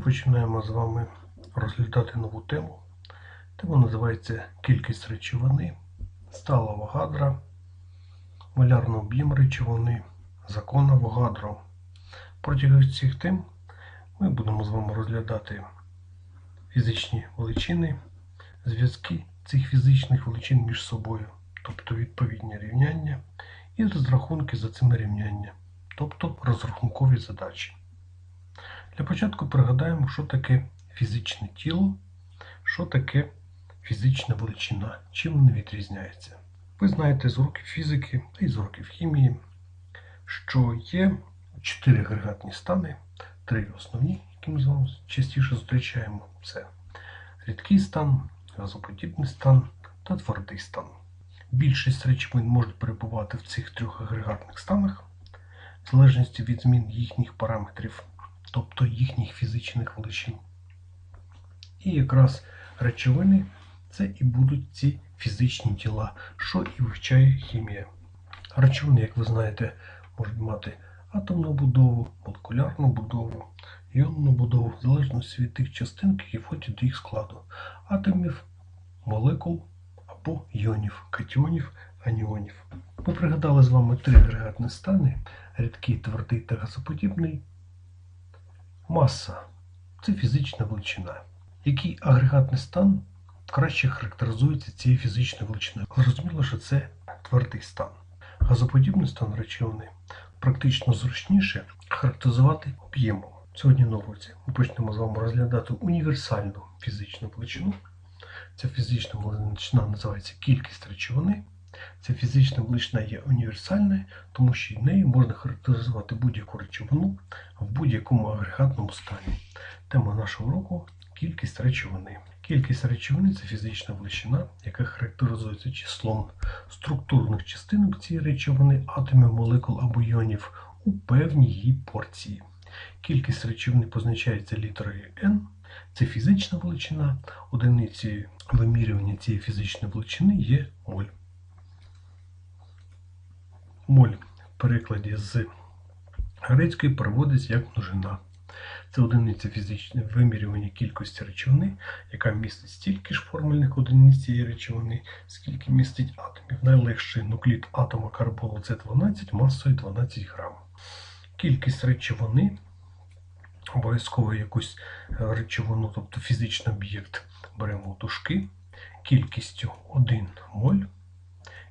починаємо з вами розглядати нову тему. Тема називається Кількість речовини, стала Авогадро, малярний об'єм речовини, закон Авогадро. Протягом цих тем ми будемо з вами розглядати фізичні величини, зв'язки цих фізичних величин між собою, тобто відповідні рівняння, і розрахунки за цими рівняннями, тобто розрахункові задачі. Для початку пригадаємо, що таке фізичне тіло, що таке фізична величина, чим вони відрізняються. Ви знаєте з уроків фізики та з уроків хімії, що є чотири агрегатні стани, три основні, які ми з вами частіше зустрічаємо. Це рідкий стан, газоподібний стан та твердий стан. Більшість речовин можуть перебувати в цих трьох агрегатних станах, в залежності від змін їхніх параметрів тобто їхніх фізичних величин. І якраз речовини це і будуть ці фізичні тіла, що і вивчає хімія. Речовини, як ви знаєте, можуть мати атомну будову, молекулярну будову, іонну будову, в залежності від тих частин, які входять до їх складу, атомів, молекул або іонів, катіонів, аніонів. Ми пригадали з вами три агрегатні стани: рідкий, твердий та газоподібний. Маса це фізична величина. Який агрегатний стан краще характеризується цією фізичною величиною? Зрозуміло, що це твердий стан. Газоподібний стан речовини практично зручніше характеризувати об'ємом. Сьогодні на уроці ми почнемо з вами розглядати універсальну фізичну величину. Ця фізична величина називається кількість речовини. Ця фізична величина є універсальною, тому що нею можна характеризувати будь-яку речовину в будь-якому агрегатному стані. Тема нашого уроку кількість речовини. Кількість речовини це фізична величина, яка характеризується числом структурних частинок цієї речовини, атомів, молекул або іонів у певній її порції. Кількість речовини позначається літерою n. Це фізична величина, одиницею вимірювання цієї фізичної величини є моль. Моль в перекладі з грецької переводиться як множина. Це одиниця фізичне вимірювання кількості речовини, яка містить стільки ж формульних одиниць цієї речовини, скільки містить атомів. Найлегший нуклід атома карбону С12 масою 12 грам. Кількість речовини, обов'язково якусь речовину, тобто фізичний об'єкт, беремо у дужки, кількістю 1 моль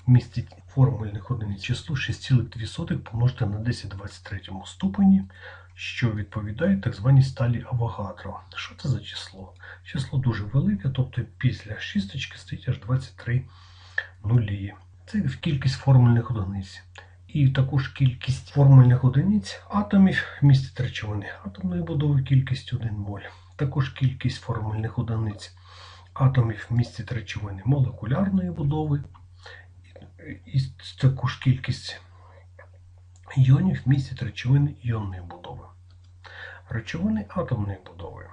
містить формульних одиниць число 6,2 помножити на 10 23 ступені, що відповідає так званій сталі Авогадро. Що це за число? Число дуже велике, тобто після шісточки стоїть аж 23 нулі. Це кількість формульних одиниць. І також кількість формульних одиниць атомів містить речовини атомної будови кількість 1 моль. Також кількість формульних одиниць атомів містить речовини молекулярної будови і також кількість іонів містять речовини іонної будови. Речовини атомної будови.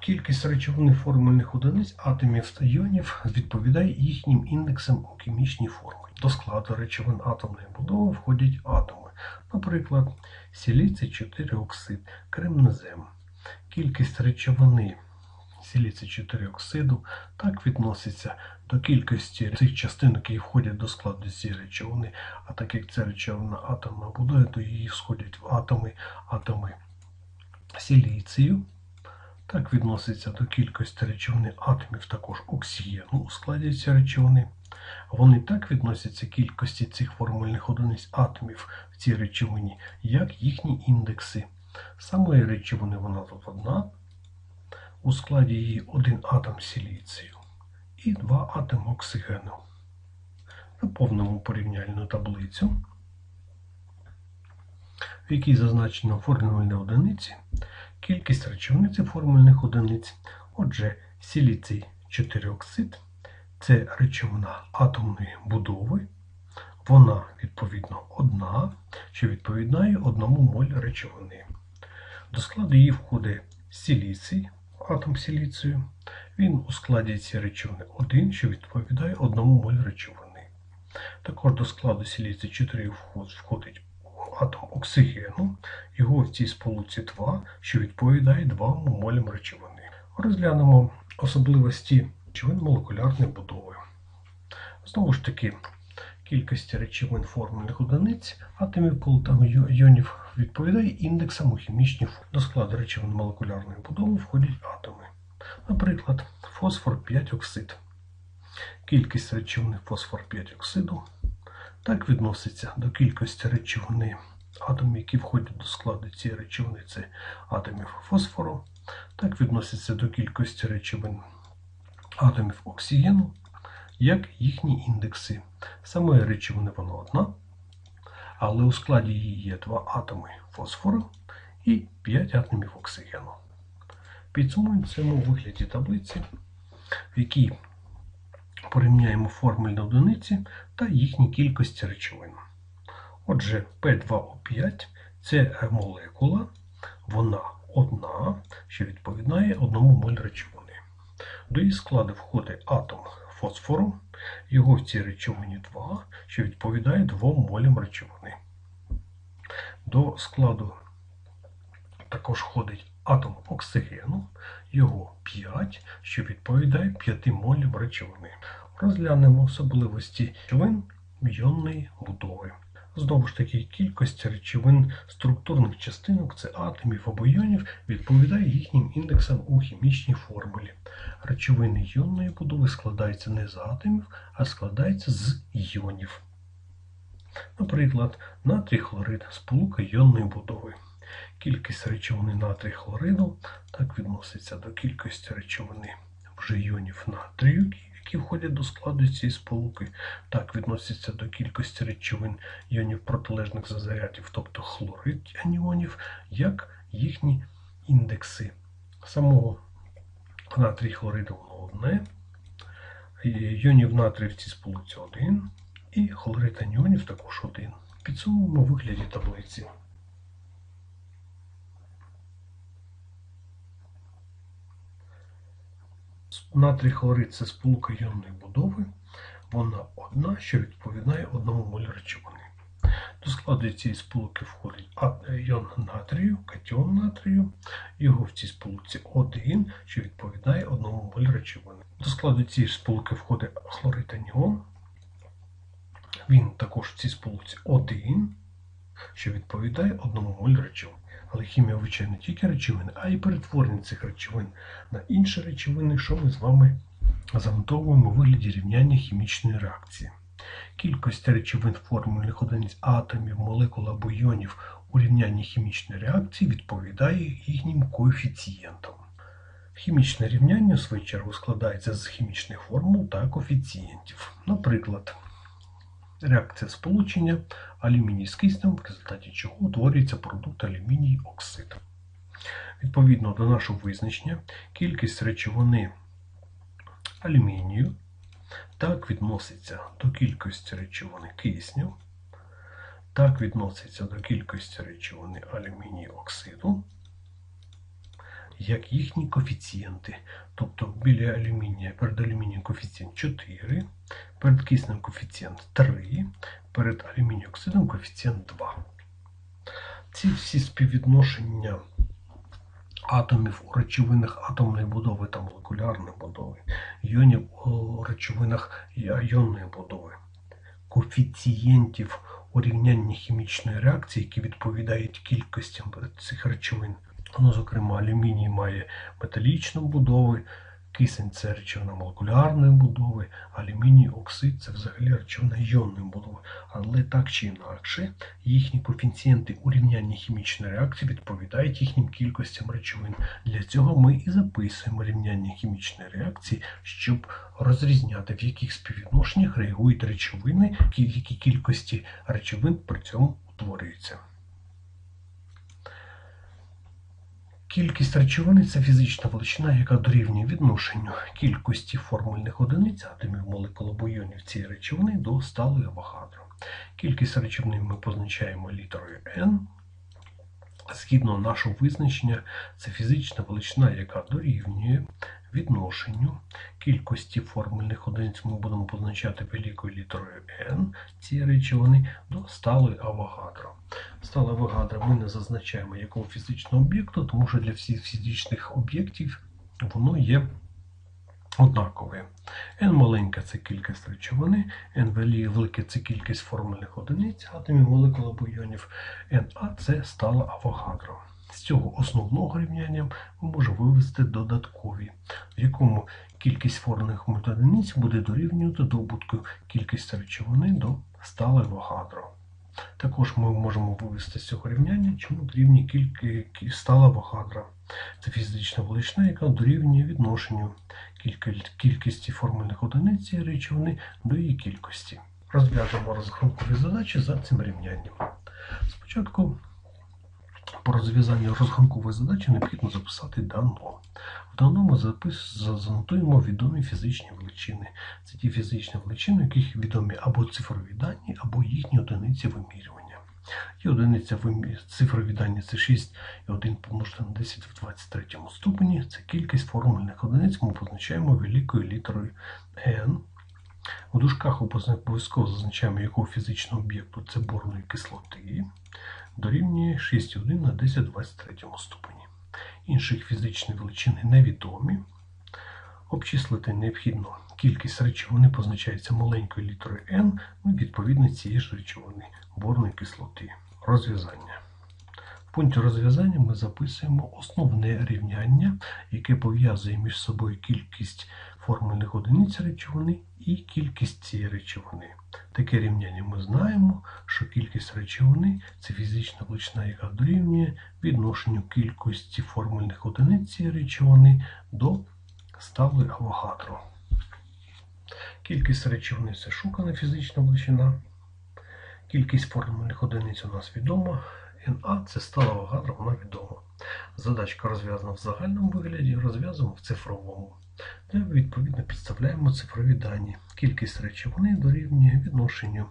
Кількість речовини формульних одиниць атомів та іонів відповідає їхнім індексам у хімічній формі. До складу речовин атомної будови входять атоми, наприклад, сіліцій 4 оксид, кремнезем. Кількість речовини сіліцій 4 оксиду так відноситься до кількості цих частин, які входять до складу цієї речовини, а так як ця речовина атомна будує, то її сходять в атоми, атоми сіліцію. Так відноситься до кількості речовини атомів також оксигену у складі цієї речовини. Вони так відносяться кількості цих формульних одиниць атомів в цій речовині, як їхні індекси. Самої речовини вона тут одна. У складі її один атом сіліцію і два атоми оксигену. Наповнимо порівняльну таблицю, в якій зазначено формульні одиниці, кількість речовниці формульних одиниць. Отже, сіліцій 4 оксид це речовина атомної будови. Вона, відповідно, одна, що відповідає одному моль речовини. До складу її входить сіліцій, атом сіліцію. Він у складі речовини 1, що відповідає одному моль речовини. Також до складу сіліцію 4 входить атом оксигену, його в цій сполуці 2, що відповідає 2 молям речовини. Розглянемо особливості речовин молекулярної будови. Знову ж таки, кількість речовин формульних одиниць атомів полутам йонів відповідає індексам у хімічній формі. До складу речовин молекулярної будови входять атоми. Наприклад, фосфор 5 оксид. Кількість речовини фосфор 5 оксиду так відноситься до кількості речовини атомів, які входять до складу цієї речовини, це атомів фосфору, так відноситься до кількості речовин атомів оксигену, як їхні індекси. Самої речовини вона одна, але у складі її є два атоми фосфору і 5 атомів оксигену. Підсумуємо це у вигляді таблиці, в якій порівняємо формульні одиниці та їхні кількості речовин. Отже, P2O5 це молекула, вона одна, що відповідає одному моль речовини. До її складу входить атом фосфору, його в цій речовині 2, що відповідає 2 молям речовини. До складу також входить атом оксигену, його 5, що відповідає 5 молям речовини. Розглянемо особливості речовин йонної будови. Знову ж таки, кількість речовин структурних частинок це атомів або йонів відповідає їхнім індексам у хімічній формулі. Речовини йонної будови складаються не з атомів, а складаються з йонів. Наприклад, натрій хлорид сполука йонної будови. Кількість речовини натрій хлориду так відноситься до кількості речовини вже йонів натрію, які входять до складу цієї сполуки, так відноситься до кількості речовин іонів протилежних за зарядів, тобто хлорид аніонів, як їхні індекси. Самого натрій хлориду воно одне, іонів натрію в цій сполуці один, і хлорид аніонів також один. Підсумуємо вигляді таблиці. Натрій хлорид це сполука йонної будови. Вона одна, що відповідає одному молю речовини. До складу цієї сполуки входить йон натрію, катіон натрію. Його в цій сполуці 1, що відповідає одному молю речовини. До складу цієї сполуки входить хлорид аніон. Він також в цій сполуці 1, що відповідає одному молю речовини. Але хімія вивчає не тільки речовини, а й перетворення цих речовин на інші речовини, що ми з вами занотовуємо у вигляді рівняння хімічної реакції. Кількість речовин формульних одиниць атомів, молекул або іонів у рівнянні хімічної реакції відповідає їхнім коефіцієнтам. Хімічне рівняння, в свою чергу, складається з хімічних формул та коефіцієнтів. Наприклад, реакція сполучення алюміній з киснем, в результаті чого утворюється продукт алюміній оксид. Відповідно до нашого визначення, кількість речовини алюмінію так відноситься до кількості речовини кисню, так відноситься до кількості речовини алюмінію оксиду, як їхні коефіцієнти. Тобто біля алюмінія перед алюмінієм коефіцієнт 4, перед киснем коефіцієнт 3, перед алюмінієм коефіцієнт 2. Ці всі співвідношення атомів у речовинах атомної будови та молекулярної будови, іонів у речовинах іонної будови, коефіцієнтів у рівнянні хімічної реакції, які відповідають кількостям цих речовин. Ну, зокрема, алюміній має металічну будову, кисень це речовина молекулярної будови, алюміній оксид це взагалі речовина іонної будови. Але так чи інакше, їхні коефіцієнти у рівнянні хімічної реакції відповідають їхнім кількостям речовин. Для цього ми і записуємо рівняння хімічної реакції, щоб розрізняти, в яких співвідношеннях реагують речовини, які кількості речовин при цьому утворюються. Кількість речовини це фізична величина, яка дорівнює відношенню кількості формульних одиниць атомів молекул або іонів цієї речовини до сталої Авогадро. Кількість речовини ми позначаємо літерою N. Згідно нашого визначення, це фізична величина, яка дорівнює відношенню кількості формульних одиниць ми будемо позначати великою літерою N цієї речовини до сталої Авогадро. Стала вигадра, ми не зазначаємо якого фізичного об'єкту, тому що для всіх фізичних об'єктів воно є однакове. N маленька це кількість речовини, N вели- велика це кількість формульних одиниць атомів молекул або іонів, NA це стала Авогадро. З цього основного рівняння ми можемо вивести додаткові, в якому кількість формульних одиниць буде дорівнювати добутку кількості речовини до сталої Авогадро. Також ми можемо вивести з цього рівняння, чому дорівнює кількість стала Авогадро. Це фізична величина, яка дорівнює відношенню кількості формульних одиниць цієї речовини до її кількості. Розв'яжемо розрахункові задачі за цим рівнянням. Спочатку по розв'язанню розрахункової задачі необхідно записати дано. В даному запис занотуємо відомі фізичні величини. Це ті фізичні величини, яких відомі або цифрові дані, або їхні одиниці вимірювання. І одиниця цифрові дані це 6 і 1 помножити на 10 в 23 ступені. Це кількість формульних одиниць ми позначаємо великою літерою n. У дужках обов'язково зазначаємо, якого фізичного об'єкту це борної кислоти дорівнює 6,1 на 10 23 ступені. Інших фізичні величини невідомі. Обчислити необхідно кількість речовини позначається маленькою літерою n, ну, відповідно цієї ж речовини борної кислоти. Розв'язання. В пункті розв'язання ми записуємо основне рівняння, яке пов'язує між собою кількість формульних одиниць речовини і кількість цієї речовини. Таке рівняння ми знаємо, що кількість речовини це фізична величина, яка дорівнює відношенню кількості формульних одиниць цієї речовини до стали Авогадро. Кількість речовини це шукана фізична величина. Кількість формульних одиниць у нас відома. NA це стала Авогадро, вона відома. Задачка розв'язана в загальному вигляді, розв'язуємо в цифровому. Де відповідно підставляємо цифрові дані. Кількість речовини дорівнює відношенню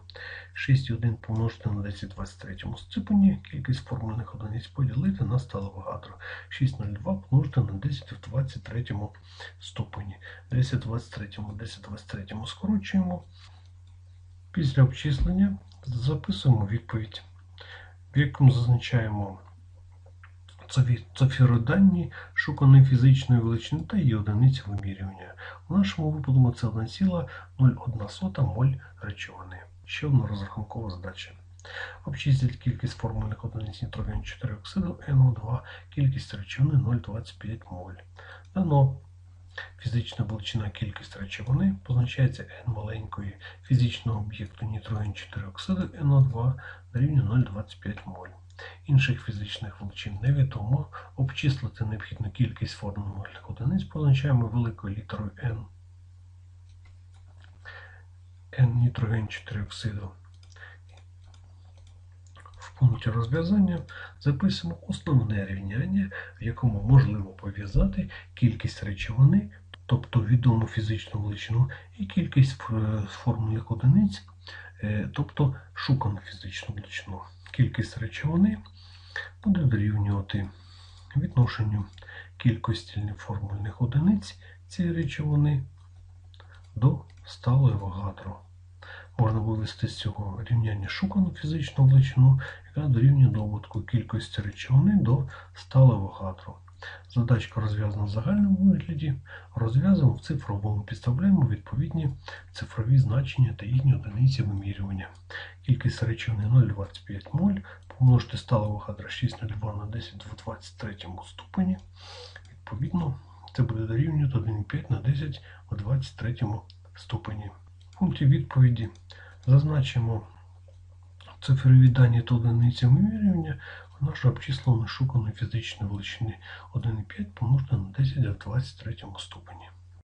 6,1 помножити на 10 в 23 ступені, кількість формульних одиниць поділити на сталовогадро. 6,02 помножити на 10 в 23 ступені. 10 в 23, 10 в 23 скорочуємо. Після обчислення записуємо відповідь, в якому зазначаємо цифроданні шуканої фізичної величини та її одиниці вимірювання. У нашому випадку це 1,01 моль речовини. Ще одна розрахункова задача. Обчисліть кількість формульних одиниць нітроген 4 оксиду НО2, кількість речовини 0,25 моль. Дано фізична величина кількість речовини позначається N маленької фізичного об'єкту нітроген 4 оксиду НО2 дорівнює 0,25 моль. Інших фізичних величин невідомо. Обчислити необхідну кількість формульних одиниць позначаємо великою літерою N. N нітроген 4 оксиду. В пункті розв'язання записуємо основне рівняння, в якому можливо пов'язати кількість речовини, тобто відому фізичну величину, і кількість формульних одиниць, тобто шукану фізичну величину. Кількість речовини буде дорівнювати відношенню кількості формульних одиниць цієї речовини до сталої Авогадро. Можна вивести з цього рівняння шукану фізичну величину, яка дорівнює добутку кількості речовини до сталої Авогадро. Задачка розв'язана в загальному вигляді, розв'язуємо в цифровому, підставляємо відповідні цифрові значення та їхні одиниці вимірювання. Кількість речовини 0,25 моль, помножити сталого Авогадро 6,02 на 10 в 23 ступені. Відповідно, це буде дорівнювати 1,5 на 10 в 23 ступені. В пункті відповіді зазначимо цифрові дані та одиниці вимірювання нашої обчислено шуканої фізичної величини 1,5 помножити на 10 в 23 ступені.